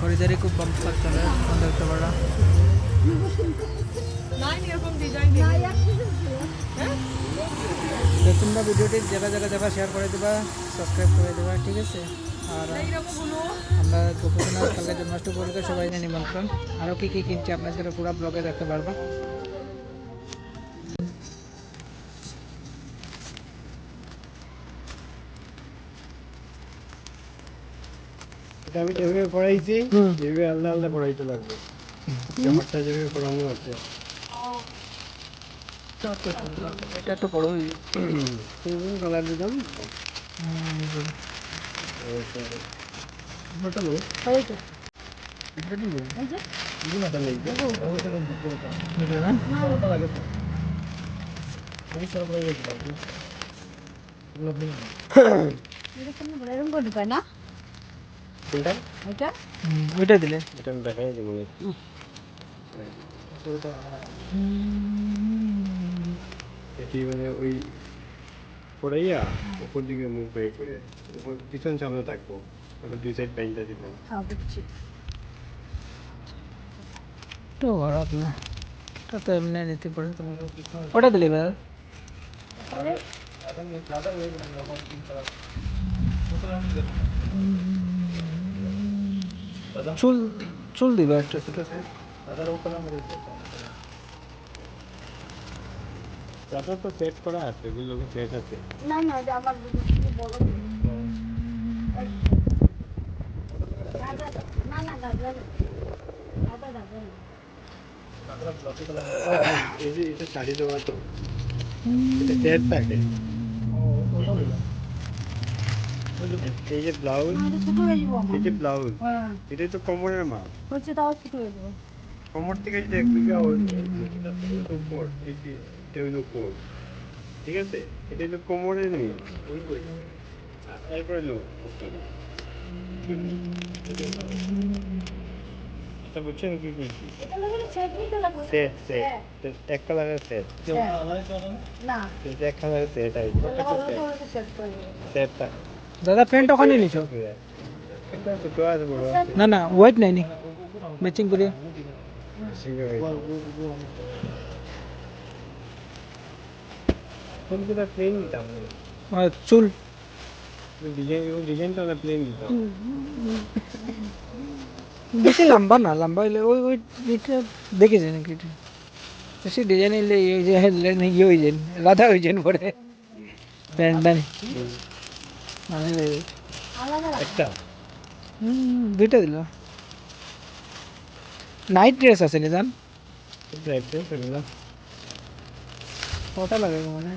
খরিদারি খুব বাম্পার চলে এখন দেখতে পারা তোমরা ভিডিওটি যারা যারা যারা শেয়ার করে দেবা সাবস্ক্রাইব করে দেবা, ঠিক আছে? আর আমরা গোপীনাথ কালকে জন্মাষ্টমী উপলক্ষে সবাই নিমন্ত্রণ আরও কী কী কিনছি আপনাদের পুরো ব্লগে দেখতে পারব। এটা আমি যেভাবে পড়াইছি। যেভাবে আলাদা আলাদা পড়াইতে লাগবে। ব্যাপারটা যেভাবে পড়ানো আছে। এটা তো বড় কালার দিতাম না? কোনটা এটা? ওইটা দিলে। এটা আমি দেখাই দেবো। এটি মানে ওই পড়াইয়া উপর দিকে মুখ বের করে পিছন সামনে থাকব। ওটা দুই সাইড দিব হ্যাঁ তো খারাপ না। তো এমনি নিতে পারে তোমার ওটা দিলে এবার চুল চুল দিবা একটা চাদর তো সেট করা আছে এগুলো সেট আছে? না না আমার বড় না না দাদা দাদা দাদা এটা শাড়ি দেওয়া তো। এটা সেট থাকে এই যে ব্লাউজ হয়ে এই যে ব্লাউজ হ্যাঁ। এটাই তো কোমরের মাপ। হচ্ছে তাও ছোট হয়ে যাব। কোমর থেকে যদি এক বিঘা উপর এটা হইল উপর ঠিক আছে? এটা হলো কোমরে নেই এরপরে লো এটা বুঝছেন কি কি এটা লাগে সেট নিতে লাগবে। সেট সেট এক কালারের সেট না। এক কালারের সেট আছে সেটটা দাদা প্যান্ট ওখানে নিছো? না না হোয়াইট নাই নি। ম্যাচিং করে। চুল। বেশি লম্বা না, লম্বা হইলে ওই ওই এটা দেখেছে নাকি এটা? বেশি ডিজাইন হইলে ইয়ে হয়ে যান রাধা হয়ে যান পরে। প্যান্টটা মানে আলাদা একটা? দুইটা দিল। নাইট ড্রেস আছে নিজান রাইট সেগুলো কটা লাগে মানে?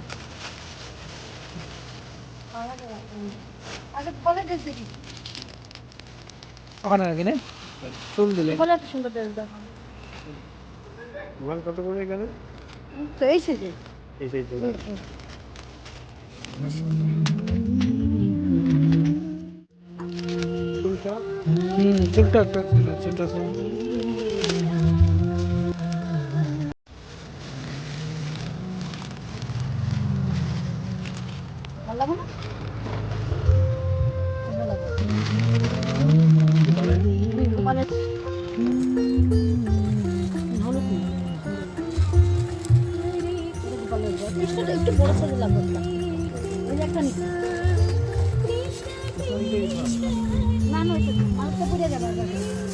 ড্রেস দেখি। ওখানে লাগে না চুল দিলে। সুন্দর ড্রেস দেখো। কত করে এখানে? তো এই সেজে এই সেই এটা ভালো লাগবে। পিসটা একটু বড় সাইজের লাগবে। ওই একটা নিচ্ছি। না না ওইটা না। যাবে।